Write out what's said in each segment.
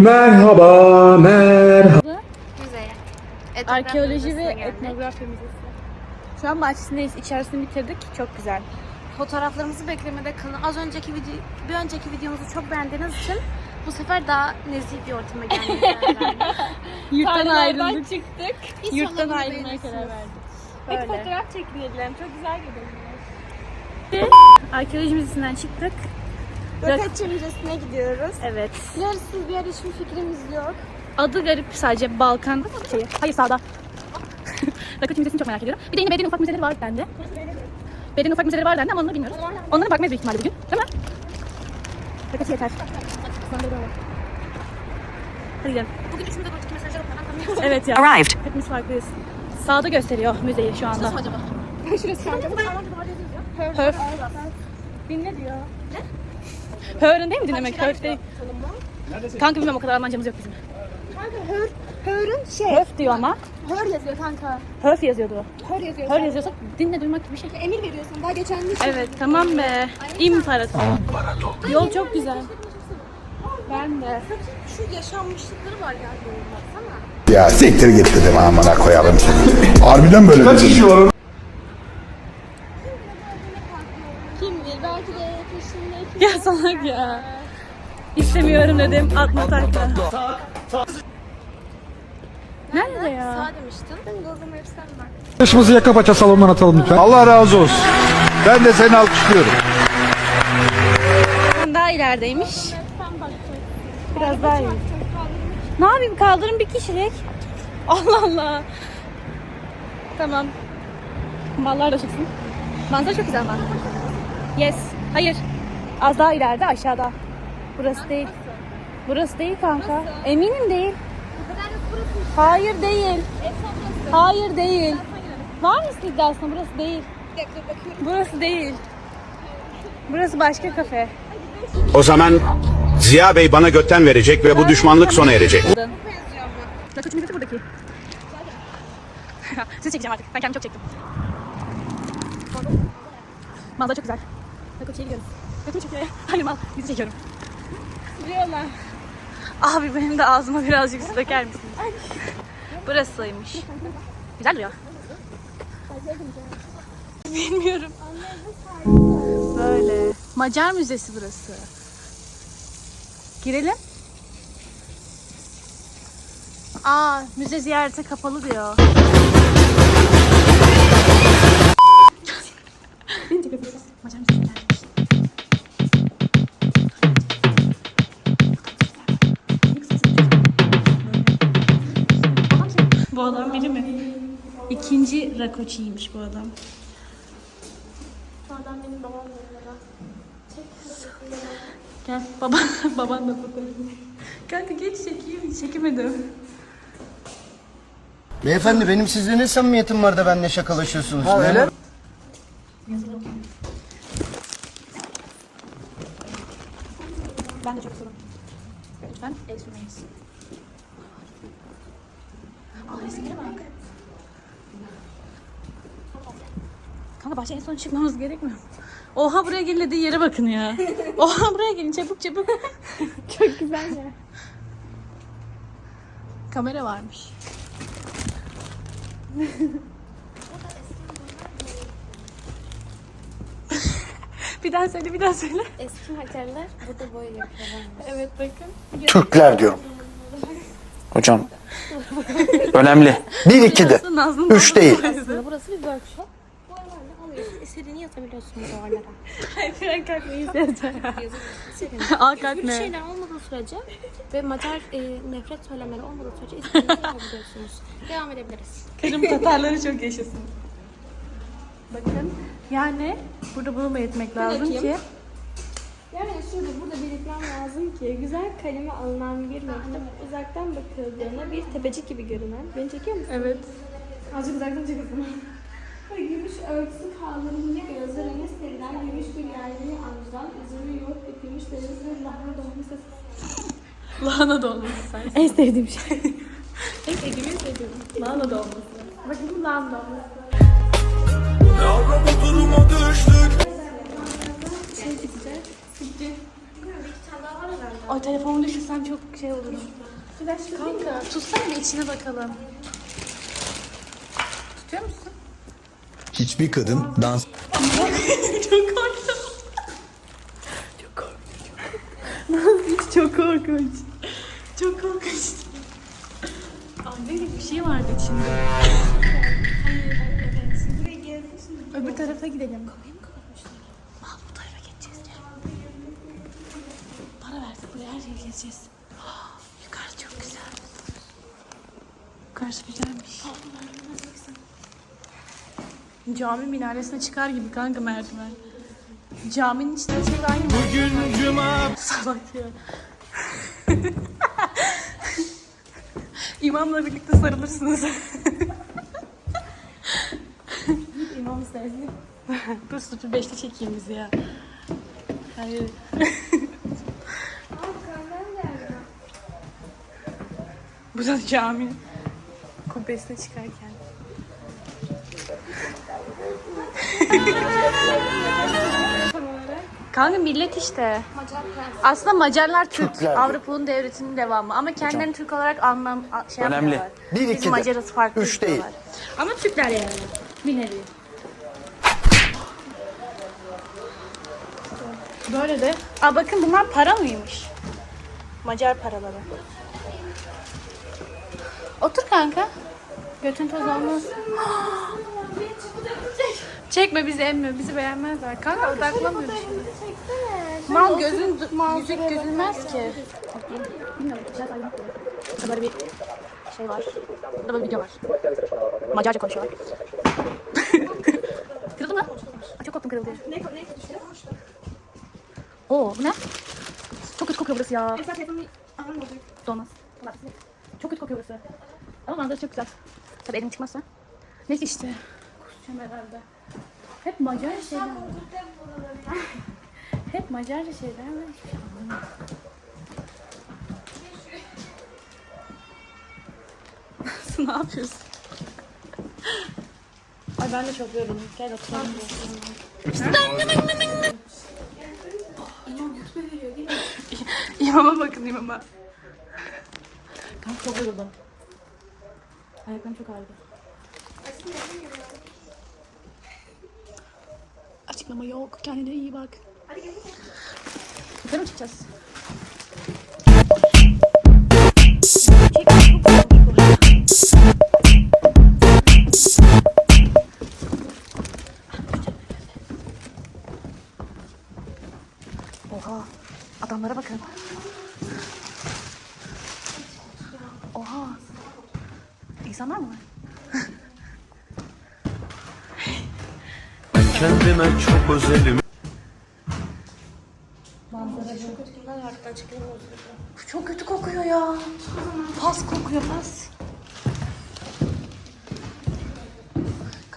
Merhaba, merhaba. Müzeye. Arkeoloji ve Etnografi Müzesi'ne geldik. etnografi müzesi. Şu an bahçesindeyiz. İçerisini bitirdik. Çok güzel. Fotoğraflarımızı beklemede kalın. Az önceki video, bir önceki videomuzu çok beğendiğiniz için bu sefer daha nezih bir ortama gelmeye karar verdik. Yurttan Tarlalardan ayrıldık. çıktık. İnşallah Yurttan bunu ayrılmaya beğenirsiniz. karar verdik. Hadi Öyle. fotoğraf çekinelim. Çok güzel gidelim. Arkeoloji müzesinden çıktık. Roketçi Müzesi'ne gidiyoruz. Evet. Yarısız bir yer hiçbir fikrimiz yok. Adı garip sadece Balkan şeyi. Hayır sağda. Rakıcı Müzesi'ni çok merak ediyorum. Bir de yine belediyenin ufak müzeleri var dendi. Belediyenin ufak müzeleri var dendi ama onları bilmiyoruz. Onlara bakmayız büyük ihtimalle bugün. Değil mi? Rakıcı yeter. Hadi gidelim. Bugün üçümüz de buradaki mesajları okumadan tanıyoruz. Evet ya. Arrived. Hepimiz farklıyız. Sağda gösteriyor müzeyi şu anda. acaba? Şurası kanka. Hörf. Bin ne diyor? Hör'ün değil mi dinlemek? Hörf değil. Kanka bilmiyorum o kadar Almancamız yok bizim. Kanka hör, hörün şey. Hörf diyor ama. Hör yazıyor kanka. Hörf yazıyordu o. Hör yazıyor. Hör yazıyorsa dinle duymak gibi bir şey. Emir veriyorsun. Daha geçen gün Evet tamam be. İmparator. Yol çok güzel. Ben de. Şu yaşanmışlıkları var ya. Baksana. Ya siktir git dedim amına koyalım seni. Harbiden böyle Kaç kişi var kim bilir belki de peşinde Ya. İstemiyorum dedim. Atma takla. Nerede ya? Sağ demiştin. Google Maps'ten bak. Başımızı yaka paça salondan atalım lütfen. Allah razı olsun. Ben de seni alkışlıyorum. Daha ilerideymiş. Biraz daha iyi. Ne yapayım kaldırım bir kişilik. Allah Allah. Tamam. Mallar da çıksın. Manzara çok güzel ama. Yes. Hayır. Az daha ileride aşağıda. Burası değil. Burası değil kanka. Eminim değil. Hayır değil. Hayır değil. Var mısın iddiasında? Burası değil. Burası değil. Burası başka kafe. O zaman Ziya Bey bana götten verecek ve bu düşmanlık sona erecek. Nakıç müzesi buradaki. Sizi çekeceğim artık. Ben kendimi çok çektim. Manzara çok güzel. Nakıç'ya gidiyoruz. Nakıç çekiyor ya. Hayır mal. Bizi çekiyorum. Diyorlar. Abi benim de ağzıma birazcık su döker misiniz? Burasıymış. Güzel duruyor. Bilmiyorum. Böyle. Macar Müzesi burası. Girelim. Aa, müze ziyarete kapalı diyor. Adam biri mi? İkinci Rakoçi'ymiş bu adam. Bu adam benim babam yanında. Gel baba, baban da fotoğrafı. Kanka geç çekeyim, çekemedim. Beyefendi benim sizle ne samimiyetim var da benimle şakalaşıyorsunuz? Ha öyle Ben de çok sorun. Lütfen el sürmeyiz. Aa resimlere bak. Kanka bahçe en son çıkmamız gerekmiyor mu? Oha buraya gelin dediği yere bakın ya. Oha buraya gelin çabuk çabuk. Çok güzel ya. Kamera varmış. bir daha söyle bir daha söyle. Eski Macarlar burada böyle yapıyorlar. Evet bakın. Türkler diyorum. Hocam. Önemli. Bir iki de. Nazlı'nın Üç değil. Aslında burası bir workshop. İstediğini yazabiliyorsunuz duvarlara. Fren kalkmayı izleyeceğim. İstediğini. Al kalkma. şeyler olmadığı sürece ve Macar e, nefret söylemleri olmadığı sürece istediğinizi yapabiliyorsunuz. Devam edebiliriz. Kırım Tatarları çok yaşasın. Bakın yani burada bunu belirtmek lazım ki Yani şurada burada belirtmem lazım ki güzel kaleme alınan bir mektup uzaktan bakıldığında bir tepecik gibi görünen. Beni çekiyor musun? evet Azıcık uzaktan çekiyorsun. Ve gümüş örtüsü kaldırılınca gözlerine serilen gümüş bir yerliği ancudan üzümü yoğurt ve gümüş deniz ve lahana dolması. lahana dolması sen. En sevdiğim şey. En sevdiğim en sevdiğim. Lahana dolması. Bakın bu lahana dolması. Ne ara bu duruma düştük Şey. Sıkıcı. Ay telefonumu düşürsem çok şey olurum. Kanka tutsana içine bakalım. Tutuyor musun? Hiçbir kadın dans Çok korktum. Çok. Nasıl çok korkunç. Çok korkunç. Anne bir şey vardı içinde. Hayır, evet. Öbür tarafa gidelim. Kapıyı mı kapatmışlar? Al bu tarafa geçeceğiz. Para verdik buraya her yeri gezeceğiz. Yukarı çok güzel. Yukarısı güzelmiş. Cami minaresine çıkar gibi kanka merdiven. Caminin içinde şey aynı? Bugün cuma. Salak ya. İmamla birlikte sarılırsınız. İmam sensin. Dur 05'te çekeyim bizi ya. Hayır. Bu da cami. Kubbesine çıkarken. Kanka millet işte. Aslında Macarlar Türk. Türkler. Avrupa'nın devletinin devamı. Ama kendilerini Türk olarak anlam şey Önemli. yapmıyorlar. Bir, iki de. Macarız farklı Üç değil. diyorlar. Ama Türkler yani. Bir nevi. Böyle de. Aa bakın bunlar para mıymış? Macar paraları. Otur kanka. Götün toz olmaz. Çekme bizi emmiyor. Bizi beğenmezler. Kanka odaklamıyor şimdi. Mal gözün, yüzük gözülmez ki. Bilmiyorum. Bir şey Burada böyle bir şey var. Burada böyle bir video var. Macarca konuşuyorlar. Kırıldı mı? Ay, çok korktum kırıldı. Ne, ne Oo bu ne? Çok kötü kokuyor burası ya. Dolmaz. Çok kötü kokuyor burası. Ama manzarası çok güzel. Tabii elim çıkmazsa. Neyse işte. Kusacağım herhalde. Hep Macarca şeyler var. Hep Macarca şeyler var. Hiçbir şey anlamadım. ne yapıyorsun? Ay ben de çok yoruldum. Gel oturalım. İmama bakın imama. Kanka çok yoruldum. Ayaklarım çok ağrıdı. Açıklama yok. Kendine iyi bak. Hadi gel. Yukarı mı çıkacağız?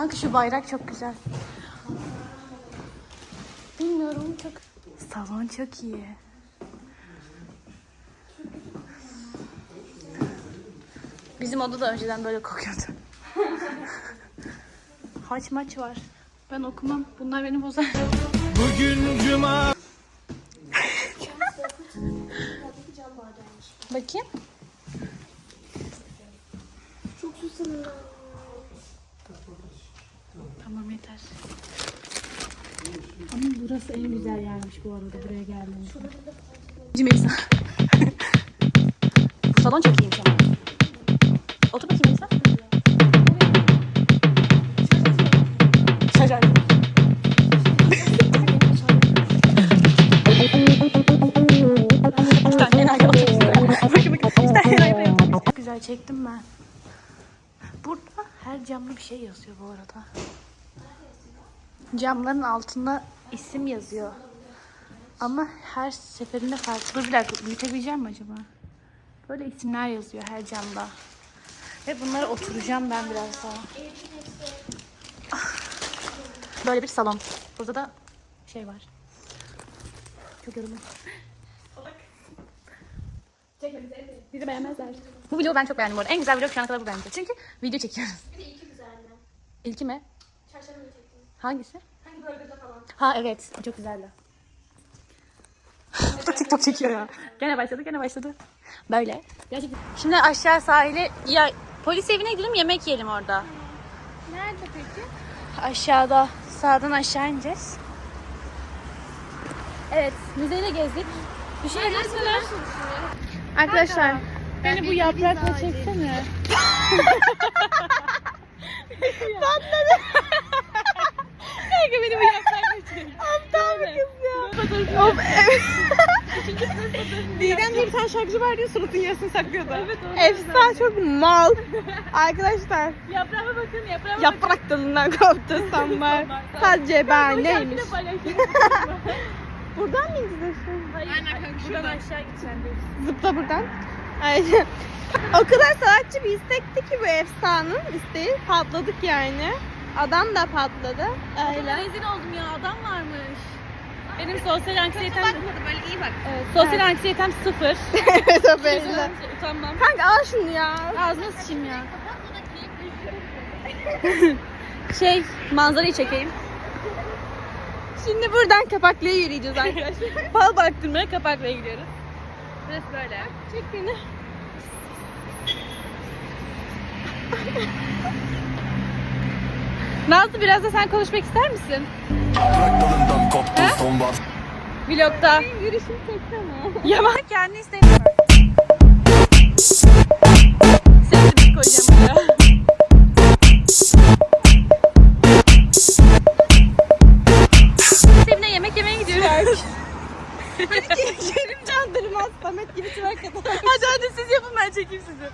Kanka şu bayrak çok güzel. Bilmiyorum çok. Salon çok iyi. Bizim oda da önceden böyle kokuyordu. Haç maç var. Ben okumam. Bunlar beni bozar. Bugün cuma. Bakayım. Tamam yeter. Ama burası en güzel yermiş bu arada buraya geldiğimiz. Cimeysa. bu salon çok iyiymiş ama. Otur bakayım Melisa. Bakın bakın. İki tane enayi. Çok güzel çektim ben. Burada her camda bir şey yazıyor bu arada. Camların altında isim yazıyor. Ama her seferinde farklı. Dur bir dakika büyütebileceğim mi acaba? Böyle isimler yazıyor her camda. Ve bunlara oturacağım ben biraz daha. Ah. Böyle bir salon. Burada da şey var. Çok yoruldum. Bizi beğenmezler. Bu vlogu ben çok beğendim bu arada. En güzel vlog şu ana kadar bu bence. Çünkü video çekiyoruz. Bir de ilki güzeldi. İlki mi? Çarşamba Hangisi? Hangi bölgede falan? Ha evet. Çok güzeldi. çok çekiyor ya. Gene başladı gene başladı. Böyle. Gerçekten. Şimdi aşağı sahile ya polis evine gidelim yemek yiyelim orada. Nerede peki? Aşağıda sağdan aşağı ineceğiz. Evet müzeyi de gezdik. Bir şey yazmışlar. Arkadaşlar beni bu yaprakla çeksene. Patladı. Kanka beni yaprakla çek. Aptal bir kız ya. Of evet. Didem diye bir tane şarkıcı var diyor suratın yarısını saklıyordu. Evet Efsane çok mal. Arkadaşlar. Yaprağıma bakın yaprağıma Yaprak dalından koptu sanma. Sadece ben neymiş. buradan mı gidiyorsun? Hayır. Aynen kanka buradan aşağı gideceksin. Zıpla buradan. Aynen. o kadar sanatçı bir istekti ki bu efsanın isteği. Patladık yani. Adam da patladı. Öyle. Rezil oldum ya adam varmış. Benim sosyal anksiyetem... Bakmadı böyle iyi bak. Evet, sosyal anksiyetem sıfır. evet o belli. Utanmam. Kanka al şunu ya. Ağzına sıçayım ya. şey manzarayı çekeyim. Şimdi buradan Kapaklı'ya yürüyeceğiz arkadaşlar. Fal baktırmaya Kapaklı'ya gidiyoruz. Burası böyle. Çek beni. Nazlı biraz da sen konuşmak ister misin? bas. Vlogda. Yürüyüşünü çeksene. Yaman kendi istemiyor. Seni bir koyacağım buraya. Evine yemek yemeye gidiyoruz. hadi yerim can durmaz. Samet gibi çırak kadar. Hadi hadi siz yapın ben çekeyim sizi.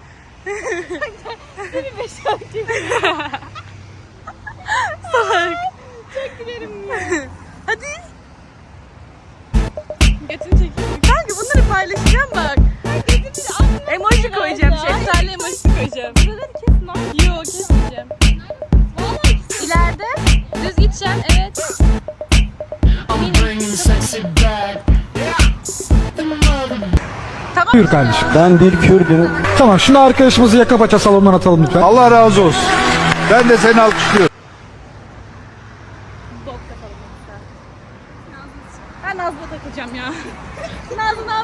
Seni beş çekeyim. Salak. Çok gülerim ya. Hadi. Götünü çekeyim. Kanka bunları paylaşacağım bak. Emoji koyacağım. Şeftali emojisi koyacağım. Buraları kes lan. Yok kesmeyeceğim. İleride düz gideceğim. Evet. Buyur kardeşim. Ben bir Kürdüm. Tamam şimdi arkadaşımızı yaka paça salondan atalım lütfen. Allah razı olsun. Ben de seni alkışlıyorum. Ben Nazlı'ya takacağım ya. Nazlı ne haber?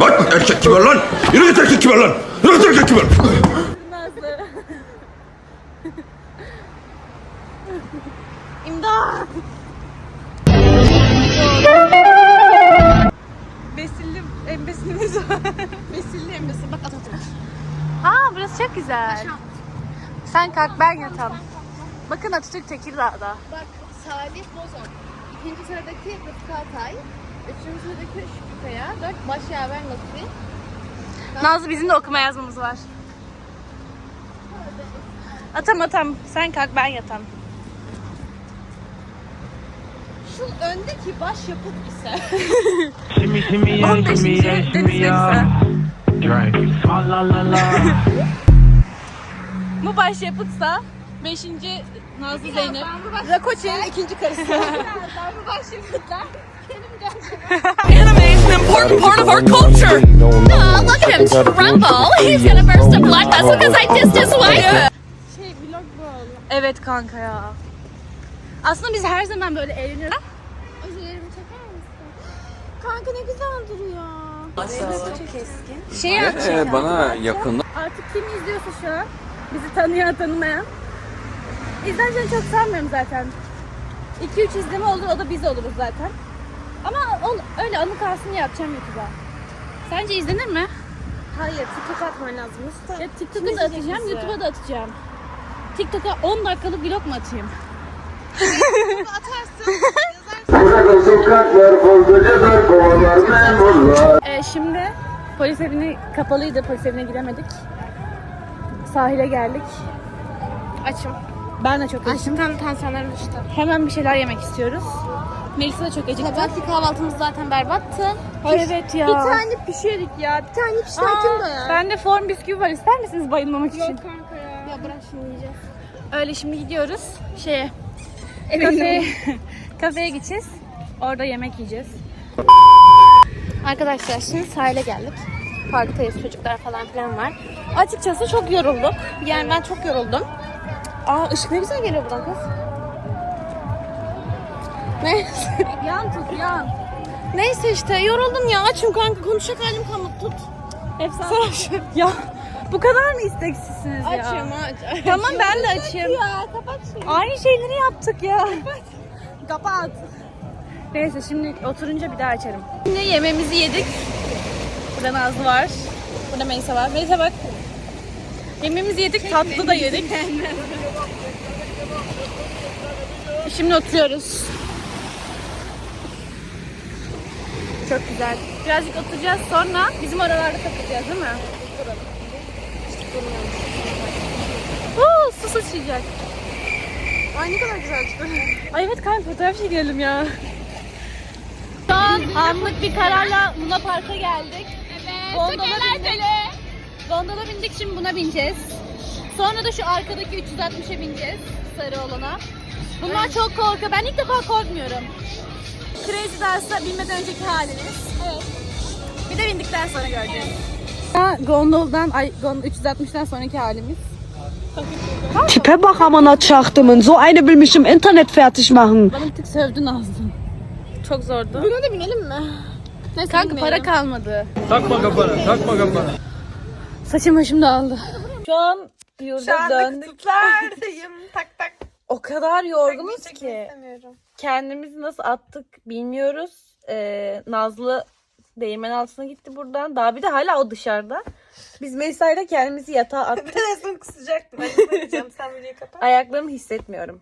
Bak erkek kibar lan. Yürü git erkek kibar lan. Yürü git erkek kibar. Nazlı. İmdat. Besilli embesilimiz var. Besilli embesil. Bak Atatürk. Aa burası çok güzel. Sen kalk ben yatam. Bakın Atatürk Tekirdağ'da. Bak Salih Bozon. İkinci sıradaki Rıfkı Atay. Üçüncü sıradaki Şükrü Kaya. Dört Başyaver Latifi. Nazlı bizim de okuma yazmamız var. Atam atam. Sen kalk ben yatam. Şu öndeki başyapıt ise 15. Deniz Melisa. Bu başyapıtsa 5. Nazlı Zeynep. Rakoçe'nin ikinci karısı. bu başyapıtlar. Anime is an important part of our culture. Aw, look at him tremble. He's gonna burst a blood vessel because I dissed his wife. Evet kanka ya. Aslında biz her zaman böyle eğleniyoruz. Ojelerimi çeker misin? Kanka ne güzel duruyor. Şey açacağım. bana yakın. Artık kim izliyorsa şu an, bizi tanıyan tanımayan. İzleneceğini çok sanmıyorum zaten. 2-3 izleme olur, o da biz oluruz zaten. Ama ol- öyle anı kalsın diye atacağım YouTube'a. Sence izlenir mi? Hayır, TikTok atman lazım. Usta. Ya TikTok'a da atacağım, YouTube'a da atacağım. TikTok'a 10 dakikalık vlog mu atayım? Ee, şimdi polis evini kapalıydı, polis evine giremedik. Sahile geldik. Açım. Ben de çok açım. Açlıktan tansiyonlarım düştü. Hemen bir şeyler yemek istiyoruz. Melisa da çok acıktı. Sabahki kahvaltımız zaten berbattı. Evet ya. Bir tane pişirdik ya. Bir tane pişirdik kim doyar? Bende form bisküvi var. İster misiniz bayılmamak için? kanka ya. Ya bırak şimdi yiyeceğiz. Öyle şimdi gidiyoruz şeye. Kafeye, kafeye gideceğiz. Orada yemek yiyeceğiz. Arkadaşlar şimdi sahile geldik. Parktayız çocuklar falan filan var. Açıkçası çok yorulduk. Yani ben çok yoruldum. Aa ışık ne güzel geliyor buradan kız. Ne? yan tut yan. Neyse işte yoruldum ya. Açım kanka konuşacak halim kalmadı. Tut. Efsane. ya bu kadar mı isteksizsiniz ya? Açım aç. Tamam ben de açayım. Ya kapat Aynı şeyleri yaptık ya. Kapat. Kapat. Neyse şimdi oturunca bir daha açarım. Şimdi yemeğimizi yedik. Burada Nazlı var. Burada Melisa var. Melisa bak. Yemeğimizi yedik, tatlı da yedik. Şimdi oturuyoruz. Çok güzel. Birazcık oturacağız sonra bizim oralarda takılacağız değil mi? Oo, su sıçrayacak. Ay ne kadar güzel çıktı. Ay evet kanka fotoğraf çekelim ya. Şu an anlık bir kararla Luna Park'a geldik. Evet. Gondola bindik. Gondola bindik şimdi buna bineceğiz. Sonra da şu arkadaki 360'a bineceğiz. Sarı olana. Bunlar çok korkuyor. Ben ilk defa korkmuyorum. Crazy Dance'a binmeden önceki haliniz. Evet. Bir de bindikten sonra göreceğiz. Gondoldan, ay gondol 360'dan sonraki halimiz. Tipe bak amına çaktımın. So eine will mich im Internet fertig machen. Bana bir tık sövdün Nazlı. Çok zordu. Buna da binelim mi? Neyse, Kanka para kalmadı. Takma kafana, takma kafana. Saçım başım dağıldı. Şu an yurda döndük. tak tak. O kadar yorgunuz ki. Kendimizi nasıl attık bilmiyoruz. Ee, Nazlı değirmen altına gitti buradan. Daha bir de hala o dışarıda. Biz Melisa'yla kendimizi yatağa attık. Ben en son kusacaktım. Ben Sen videoyu kapat. Ayaklarımı hissetmiyorum.